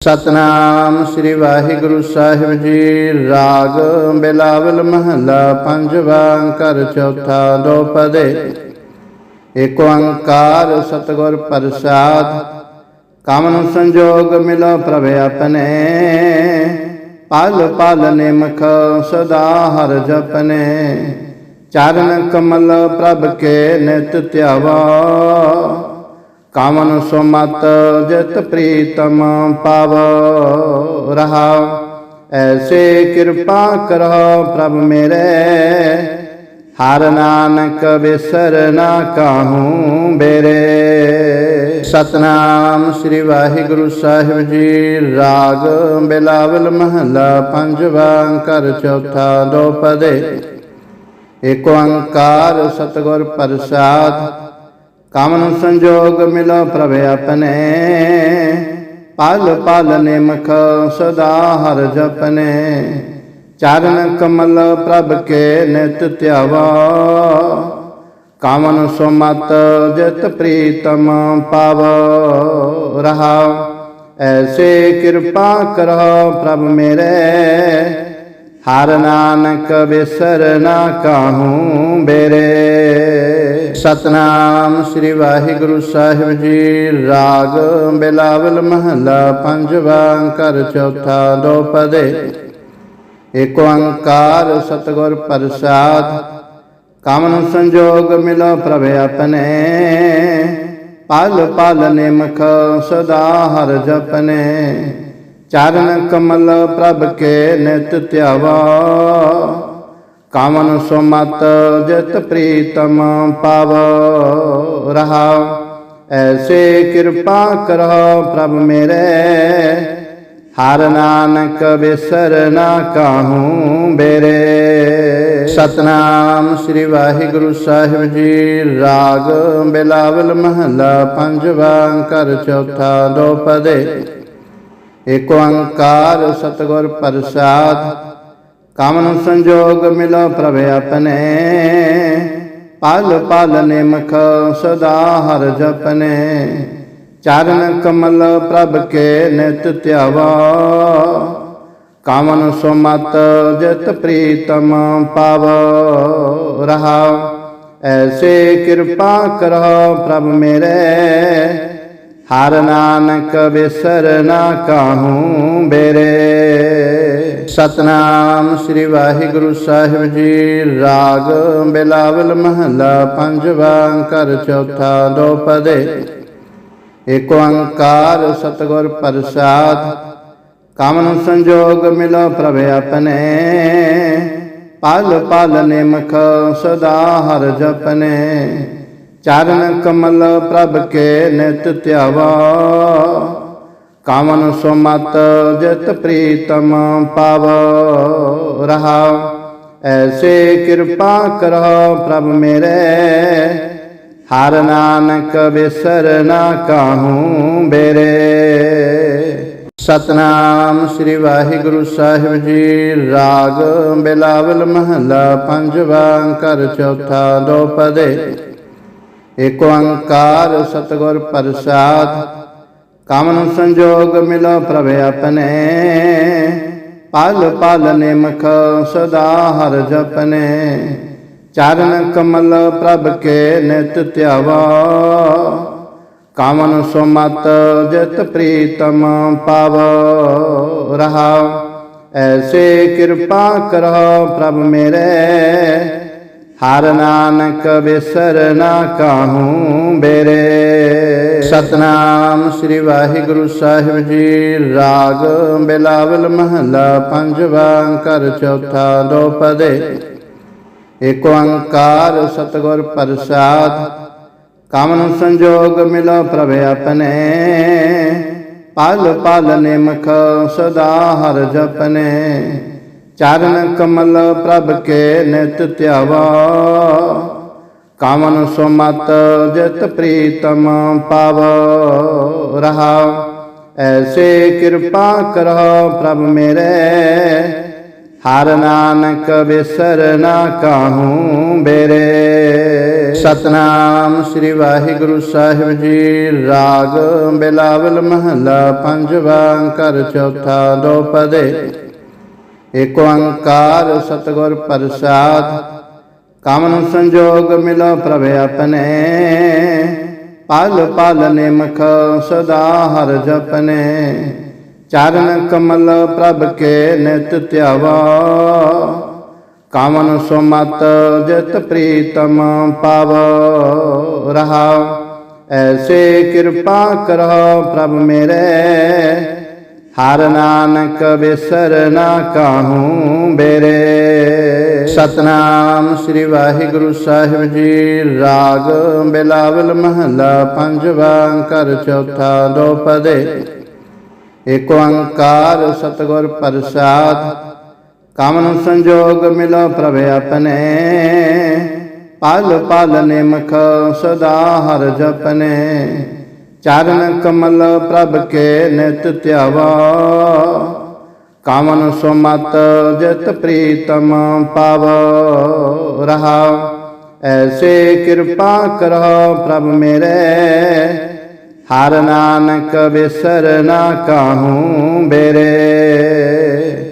ਸਤਨਾਮ ਸ੍ਰੀ ਵਾਹਿਗੁਰੂ ਸਾਹਿਬ ਜੀ। ਰਾਗ ਬਿਲਾਵਲ ਮਹਲਾ ਪੰਜਵਾ ਘਰ ਚੌਥਾ ਦੋ ਪਦੇ। ਏਕ ਓੰਕਾਰ ਸਤਿਗੁਰ ਪ੍ਰਸਾਦ, ਕਾਮਨ ਸੰਜੋਗ ਮਿਲੋ ਪ੍ਰਭ ਆਪਣੇ। ਪਲ ਪਲ ਨਿਮਖ ਸਦਾ ਹਰ ਜਪਨੇ। ਚਰਨ ਕਮਲ ਪ੍ਰਭ ਕੇ ਨਿਤ ਧਿਆਵਾ। ਕਾਮਨ ਸੁਮਤ ਜਿਤ ਪ੍ਰੀਤਮ ਪਵ ਰਹਾ ਐਸੇ ਕਿਰਪਾ ਕਰੋ ਪ੍ਰਭ ਮੇਰੇ ਹਰ ਨਾਨਕ ਬਿਸਰ ਨਾ ਕਾਹੂ ਬੇਰੇ ਸਤਨਾਮ ਸ੍ਰੀ ਵਾਹਿਗੁਰੂ ਸਾਹਿਬ ਜੀ ਰਾਗ ਬਿਲਾਵਲ ਮਹਲਾ ਪੰਜਵਾ ਘਰ ਚੌਥਾ ਦੋ ਪਦੇ ਏਕ ਓੰਕਾਰ ਸਤਿਗੁਰ ਪ੍ਰਸਾਦ ਕਾਮਨ ਸੰਜੋਗ ਮਿਲੋ ਪ੍ਰਭ ਆਪਣੇ। ਪਲ ਪਲ ਨਿਮਖ ਸਦਾ ਹਰ ਜਪਨੇ। ਚਰਨ ਕਮਲ ਪ੍ਰਭ ਕੇ ਨਿਤ ਧਿਆਵਾ। ਕਾਮਨ ਸੁਮਤ ਜਿਤ ਪ੍ਰੀਤਮ ਪਾਵ। ਰਹਾ, ਐਸੇ ਕਿਰਪਾ ਕਰੋ ਪ੍ਰਭ ਮੇਰੇ। ਹਰ ਨਾਨਕ ਬਿਸਰ ਨਾ ਕਾਹੂ ਬੇਰੇ। ਸਤਨਾਮ ਸ੍ਰੀ ਵਾਹਿਗੁਰੂ ਸਾਹਿਬ ਜੀ, ਰਾਗ ਬਿਲਾਵਲ ਮਹੱਲਾ ਪੰਜਵਾ ਘਰ ਚੌਥਾ ਦੋ ਪਦੇ। ਏਕ ਓੰਕਾਰ ਸਤਿਗੁਰ ਪ੍ਰਸਾਦ ਕਾਮਨ ਸੰਜੋਗ ਮਿਲੋ ਪ੍ਰਭ ਆਪਣੇ। ਪਲ ਪਲ ਨਿਮਖ ਸਦਾ ਹਰ ਜਪਨੇ। ਚਰਨ ਕਮਲ ਪ੍ਰਭ ਕੇ ਨਿਤ ਧਿਆਵਾ। ਕਾਮਨ ਸੁਮਤ ਜਿਤ ਪ੍ਰੀਤਮ ਪਾਵ। ਰਹਾ, ਐਸੇ ਕਿਰਪਾ ਕਰੋ ਪ੍ਰਭ ਮੇਰੇ। ਹਰ ਨਾਨਕ ਵਿਸਰ ਨਾ ਕਾਹੂ ਬੇਰੇ। ਸਤਨਾਮ ਸ੍ਰੀ ਵਾਹਿਗੁਰੂ ਸਾਹਿਬ ਜੀ, ਰਾਗ ਬਿਲਾਵਲ ਮਹਲਾ ਪੰਜਵਾ ਘਰ ਚੌਥਾ ਦੋ ਪਦੇ। ਏਕ ਓੰਕਾਰ ਸਤਿਗੁਰ ਪ੍ਰਸਾਦ, ਕਾਮਨ ਸੰਜੋਗ ਮਿਲੋ ਪ੍ਰਭ ਆਪਣੇ। ਪਲ ਪਲ ਨਿਮਖ ਸਦਾ ਹਰ ਜਪਨੇ। ਚਰਨ ਕਮਲ ਪ੍ਰਭ ਕੇ ਨਿਤ ਧਿਆਵਾ। ਕਾਮਨ ਸੁਮਤ ਜਿਤ ਪ੍ਰੀਤਮ ਪਾਵ। ਰਹਾ, ਐਸੇ ਕਿਰਪਾ ਕਰੋ ਪ੍ਰਭ ਮੇਰੇ। ਹਰ ਨਾਨਕ ਬਿਸਰ ਨਾ ਕਾਹੂ ਬੇਰੇ। ਸਤਨਾਮ ਸ੍ਰੀ ਵਾਹਿਗੁਰੂ ਸਾਹਿਬ ਜੀ, ਰਾਗ ਬਿਲਾਵਲ ਮਹੱਲਾ ਪੰਜਵਾ, ਘਰ ਚੌਥਾ, ਦੋ ਪਦੇ। ਏਕ ਓੰਕਾਰ ਸਤਿਗੁਰ ਪ੍ਰਸਾਦ, ਕਾਮਨ ਸੰਜੋਗ ਮਿਲੋ ਪ੍ਰਭ ਆਪਣੇ। ਪਲ ਪਲ ਨਿਮਖ ਸਦਾ ਹਰ ਜਪਨੇ। ਚਰਨ ਕਮਲ ਪ੍ਰਭ ਕੇ ਨਿਤ ਧਿਆਵਾ। ਕਾਮਨ ਸੁਮਤ ਜਿਤ ਪ੍ਰੀਤਮ ਪਾਵ। ਰਹਾ, ਐਸੇ ਕਿਰਪਾ ਕਰੋ ਪ੍ਰਭ ਮੇਰੇ। ਹਰ ਨਾਨਕ ਬਿਸਰ ਨਾ ਕਾਹੂ ਬੇਰੇ। ਸਤਨਾਮ ਸ੍ਰੀ ਵਾਹਿਗੁਰੂ ਸਾਹਿਬ ਜੀ, ਰਾਗ ਬਿਲਾਵਲ ਮਹਲਾ ਪੰਜਵਾ, ਘਰ ਚੌਥਾ, ਦੋ ਪਦੇ। ਏਕ ਓੰਕਾਰ ਸਤਿਗੁਰ ਪ੍ਰਸਾਦ, ਕਾਮਨ ਸੰਜੋਗ ਮਿਲੋ ਪ੍ਰਭ ਆਪਣੇ। ਪਲ ਪਲ ਨਿਮਖ ਸਦਾ ਹਰ ਜਪਨੇ। ਚਰਨ ਕਮਲ ਪ੍ਰਭ ਕੇ ਨਿਤ ਧਿਆਵਾ। ਕਾਮਨ ਸੁਮਤ ਜਿਤ ਪ੍ਰੀਤਮ ਪਾਵ। ਰਹਾ, ਐਸੇ ਕਿਰਪਾ ਕਰੋ ਪ੍ਰਭ ਮੇਰੇ। ਹਰ ਨਾਨਕ ਬਿਸਰ ਨਾ ਕਾਹੂ ਬੇਰੇ। ਸਤਨਾਮ ਸ੍ਰੀ ਵਾਹਿਗੁਰੂ ਸਾਹਿਬ ਜੀ, ਰਾਗ ਬਿਲਾਵਲ ਮਹੱਲਾ ਪੰਜਵਾ ਘਰ ਚੌਥਾ ਦੋ ਪਦੇ। ਏਕ ਓੰਕਾਰ ਸਤਿਗੁਰ ਪ੍ਰਸਾਦ ਕਾਮਨ ਸੰਜੋਗ ਮਿਲੋ ਪ੍ਰਭ ਆਪਣੇ। ਪਲ ਪਲ ਨਿਮਖ ਸਦਾ ਹਰ ਜਪਨੇ। ਚਰਨ ਕਮਲ ਪ੍ਰਭ ਕੇ ਨਿਤ ਧਿਆਵਾ। ਕਾਮਨ ਸੁਮਤ ਜਿਤ ਪ੍ਰੀਤਮ ਪਾਵ। ਰਹਾ, ਐਸੇ ਕਿਰਪਾ ਕਰੋ ਪ੍ਰਭ ਮੇਰੇ। ਹਰ ਨਾਨਕ ਬਿਸਰ ਨਾ ਕਾਹੂ ਬੇਰੇ। ਸਤਨਾਮ ਸ੍ਰੀ ਵਾਹਿਗੁਰੂ ਸਾਹਿਬ ਜੀ, ਰਾਗ ਬਿਲਾਵਲ ਮਹਲਾ ਪੰਜਵਾ ਘਰ ਚੌਥਾ ਦੋ ਪਦੇ। ਏਕ ਓੰਕਾਰ ਸਤਿਗੁਰ ਪ੍ਰਸਾਦ, ਕਾਮਨ ਸੰਜੋਗ ਮਿਲੋ ਪ੍ਰਭ ਆਪਣੇ। ਪਲ ਪਲ ਨਿਮਖ ਸਦਾ ਹਰ ਜਪਨੇ। ਚਰਨ ਕਮਲ ਪ੍ਰਭ ਕੇ ਨਿਤ ਧਿਆਵਾ। ਕਾਮਨ ਸੁਮਤ ਜਿਤ ਪ੍ਰੀਤਮ ਪਾਵ। ਰਹਾ, ਐਸੇ ਕਿਰਪਾ ਕਰੋ ਪ੍ਰਭ ਮੇਰੇ। ਹਰ ਨਾਨਕ ਬਿਸਰ ਨਾ ਕਾਹੂ ਬੇਰੇ। ਸਤਨਾਮ ਸ੍ਰੀ ਵਾਹਿਗੁਰੂ ਸਾਹਿਬ ਜੀ, ਰਾਗ ਬਿਲਾਵਲ ਮਹੱਲਾ ਪੰਜਵਾ ਘਰ ਚੌਥਾ ਦੋ ਪਦੇ। ਏਕ ਓੰਕਾਰ ਸਤਿਗੁਰ ਪ੍ਰਸਾਦ, ਕਾਮਨ ਸੰਜੋਗ ਮਿਲੋ ਪ੍ਰਭ ਆਪਣੇ। ਪਲ ਪਲ ਨਿਮਖ ਸਦਾ ਹਰ ਜਪਨੇ। ਚਰਨ ਕਮਲ ਪ੍ਰਭ ਕੇ ਨਿਤ ਧਿਆਵਾ। ਕਾਮਨ ਸੁਮਤ ਜਿਤ ਪ੍ਰੀਤਮ ਪਾਵ। ਰਹਾ, ਐਸੇ ਕਿਰਪਾ ਕਰੋ ਪ੍ਰਭ ਮੇਰੇ। ਹਰ ਨਾਨਕ ਬਿਸਰ ਨਾ ਕਾਹੂ ਬੇਰੇ।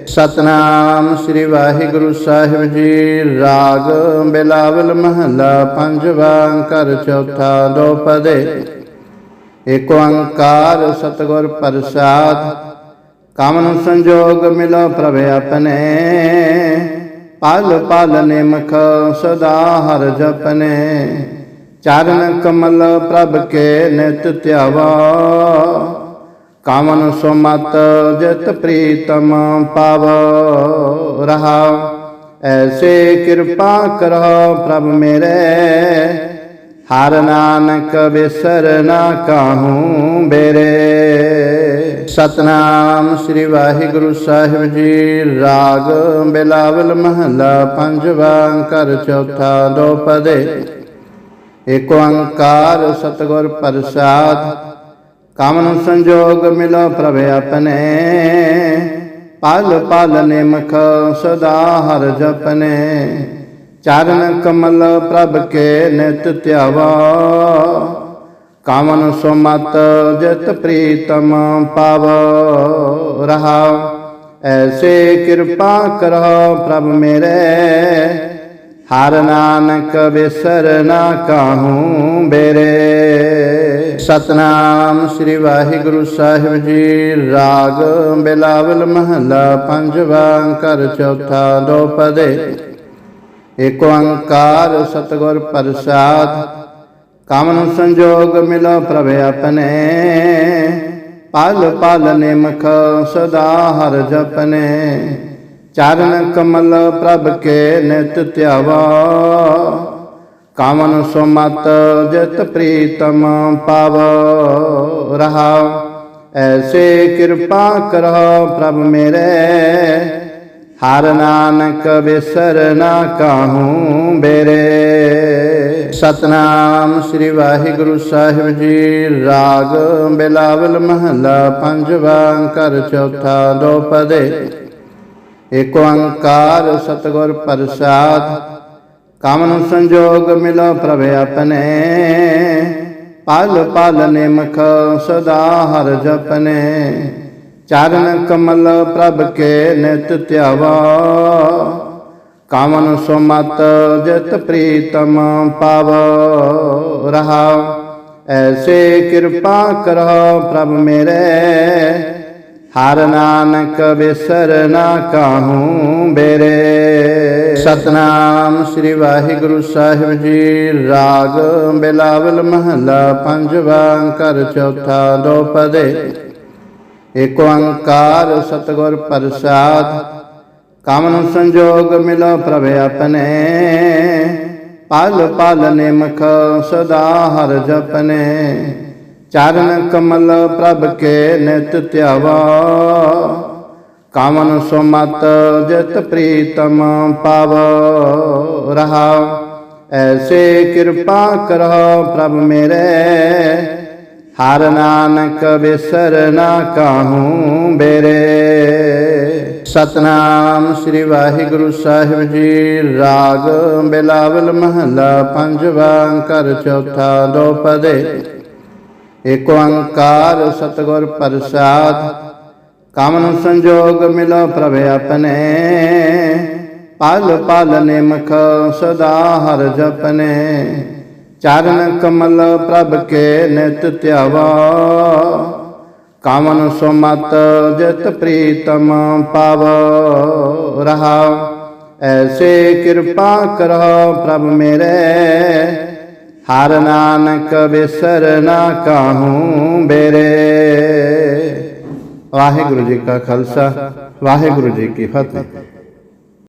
ਸਤਨਾਮ ਸ੍ਰੀ ਵਾਹਿਗੁਰੂ ਸਾਹਿਬ ਜੀ, ਰਾਗ ਬਿਲਾਵਲ ਮਹਲਾ ਪੰਜਵਾ, ਘਰ ਚੌਥਾ, ਦੋ ਪਦੇ। ਏਕ ਓੰਕਾਰ ਸਤਿਗੁਰ ਪ੍ਰਸਾਦ, ਕਾਮਨ ਸੰਜੋਗ ਮਿਲੋ ਪ੍ਰਭ ਆਪਣੇ। ਪਲ ਪਲ ਨਿਮਖ ਸਦਾ ਹਰ ਜਪਨੇ। ਚਰਨ ਕਮਲ ਪ੍ਰਭ ਕੇ ਨਿਤ ਧਿਆਵਾ। ਕਾਮਨ ਸੁਮਤ ਜਿਤ ਪ੍ਰੀਤਮ ਪਾਵ। ਰਹਾ, ਐਸੇ ਕਿਰਪਾ ਕਰੋ ਪ੍ਰਭ ਮੇਰੇ। ਹਰ ਨਾਨਕ ਬਿਸਰ ਨਾ ਕਾਹੂ ਬੇਰੇ। ਸਤਨਾਮ ਸ੍ਰੀ ਵਾਹਿਗੁਰੂ ਸਾਹਿਬ ਜੀ, ਰਾਗ ਬਿਲਾਵਲ ਮਹੱਲਾ ਪੰਜਵਾ ਘਰ ਚੌਥਾ ਦੋ ਪਦੇ। ਏਕ ਓੰਕਾਰ ਸਤਿਗੁਰ ਪ੍ਰਸਾਦ, ਕਾਮਨ ਸੰਜੋਗ ਮਿਲੋ ਪ੍ਰਭ ਆਪਣੇ। ਪਲ ਪਲ ਨਿਮਖ ਸਦਾ ਹਰ ਜਪਨੇ। ਚਰਨ ਕਮਲ ਪ੍ਰਭ ਕੇ ਨਿਤ ਧਿਆਵਾ। ਕਾਮਨ ਸੁਮਤ ਜਿਤ ਪ੍ਰੀਤਮ ਪਾਵ। ਰਹਾ, ਐਸੇ ਕਿਰਪਾ ਕਰੋ ਪ੍ਰਭ ਮੇਰੇ। ਹਰ ਨਾਨਕ ਬਿਸਰ ਨਾ ਕਾਹੂ ਬੇਰੇ। ਸਤਨਾਮ ਸ੍ਰੀ ਵਾਹਿਗੁਰੂ ਸਾਹਿਬ ਜੀ, ਰਾਗ ਬਿਲਾਵਲ ਮਹਲਾ ਪੰਜਵਾ ਘਰ ਚੌਥਾ ਦੋ ਪਦੇ। ਏਕ ਓੰਕਾਰ ਸਤਿਗੁਰ ਪ੍ਰਸਾਦ, ਕਾਮਨ ਸੰਜੋਗ ਮਿਲੋ ਪ੍ਰਭ ਆਪਣੇ। ਪਲ ਪਲ ਨਿਮਖ ਸਦਾ ਹਰ ਜਪਨੇ। ਚਰਨ ਕਮਲ ਪ੍ਰਭ ਕੇ ਨਿਤ ਧਿਆਵਾ। ਕਾਮਨ ਸੁਮਤ ਜਿਤ ਪ੍ਰੀਤਮ ਪਾਵ। ਰਹਾ, ਐਸੇ ਕਿਰਪਾ ਕਰੋ ਪ੍ਰਭ ਮੇਰੇ। ਹਰ ਨਾਨਕ ਬਿਸਰ ਨਾ ਕਾਹੂ ਬੇਰੇ। ਸਤਨਾਮ ਸ੍ਰੀ ਵਾਹਿਗੁਰੂ ਸਾਹਿਬ ਜੀ, ਰਾਗ ਬਿਲਾਵਲ ਮਹੱਲਾ ਪੰਜਵਾ ਘਰ ਚੌਥਾ ਦੋ ਪਦੇ। ਏਕ ਓੰਕਾਰ ਸਤਿਗੁਰ ਪ੍ਰਸਾਦ ਕਾਮਨ ਸੰਜੋਗ ਮਿਲੋ ਪ੍ਰਭ ਆਪਣੇ। ਪਲ ਪਲ ਨਿਮਖ ਸਦਾ ਹਰ ਜਪਨੇ। ਚਰਨ ਕਮਲ ਪ੍ਰਭ ਕੇ ਨਿਤ ਧਿਆਵਾ। ਕਾਮਨ ਸੁਮਤ ਜਿਤ ਪ੍ਰੀਤਮ ਪਾਵ। ਰਹਾ, ਐਸੇ ਕਿਰਪਾ ਕਰੋ ਪ੍ਰਭ ਮੇਰੇ। ਹਰ ਨਾਨਕ ਵਿਸਰ ਨਾ ਕਾਹੂ ਬੇਰੇ। ਸਤਨਾਮ ਸ੍ਰੀ ਵਾਹਿਗੁਰੂ ਸਾਹਿਬ ਜੀ, ਰਾਗ ਬਿਲਾਵਲ ਮਹਲਾ ਪੰਜਵਾ ਘਰ ਚੌਥਾ ਦੋ ਪਦੇ। ਏਕ ਓੰਕਾਰ ਸਤਿਗੁਰ ਪ੍ਰਸਾਦ, ਕਾਮਨ ਸੰਜੋਗ ਮਿਲੋ ਪ੍ਰਭ ਆਪਣੇ। ਪਲ ਪਲ ਨਿਮਖ ਸਦਾ ਹਰ ਜਪਨੇ। ਚਰਨ ਕਮਲ ਪ੍ਰਭ ਕੇ ਨਿਤ ਧਿਆਵਾ। ਕਾਮਨ ਸੁਮਤ ਜਿਤ ਪ੍ਰੀਤਮ ਪਾਵ। ਰਹਾ, ਐਸੇ ਕਿਰਪਾ ਕਰੋ ਪ੍ਰਭ ਮੇਰੇ। ਹਰ ਨਾਨਕ ਬਿਸਰ ਨਾ ਕਾਹੂ ਬੇਰੇ। ਸਤਨਾਮ ਸ੍ਰੀ ਵਾਹਿਗੁਰੂ ਸਾਹਿਬ ਜੀ, ਰਾਗ ਬਿਲਾਵਲ ਮਹੱਲਾ ਪੰਜਵਾ ਘਰ ਚੌਥਾ ਦੋ ਪਦੇ। ਏਕ ਓੰਕਾਰ ਸਤਿਗੁਰ ਪ੍ਰਸਾਦ, ਕਾਮਨ ਸੰਜੋਗ ਮਿਲੋ ਪ੍ਰਭ ਆਪਣੇ। ਪਲ ਪਲ ਨਿਮਖ ਸਦਾ ਹਰ ਜਪਨੇ। ਚਰਨ ਕਮਲ ਪ੍ਰਭ ਕੇ ਨਿਤ ਧਿਆਵਾ। ਕਾਮਨ ਸੁਮਤ ਜਿਤ ਪ੍ਰੀਤਮ ਪਾਵ। ਰਹਾ, ਐਸੇ ਕਿਰਪਾ ਕਰੋ ਪ੍ਰਭ ਮੇਰੇ। ਹਰ ਨਾਨਕ ਬਿਸਰ ਨਾ ਕਾਹੂੰ ਬੇਰੇ। ਵਾਹਿਗੁਰੂ ਜੀ ਕਾ ਖਾਲਸਾ, ਵਾਹਿਗੁਰੂ ਜੀ ਕੀ ਫਤਿਹ।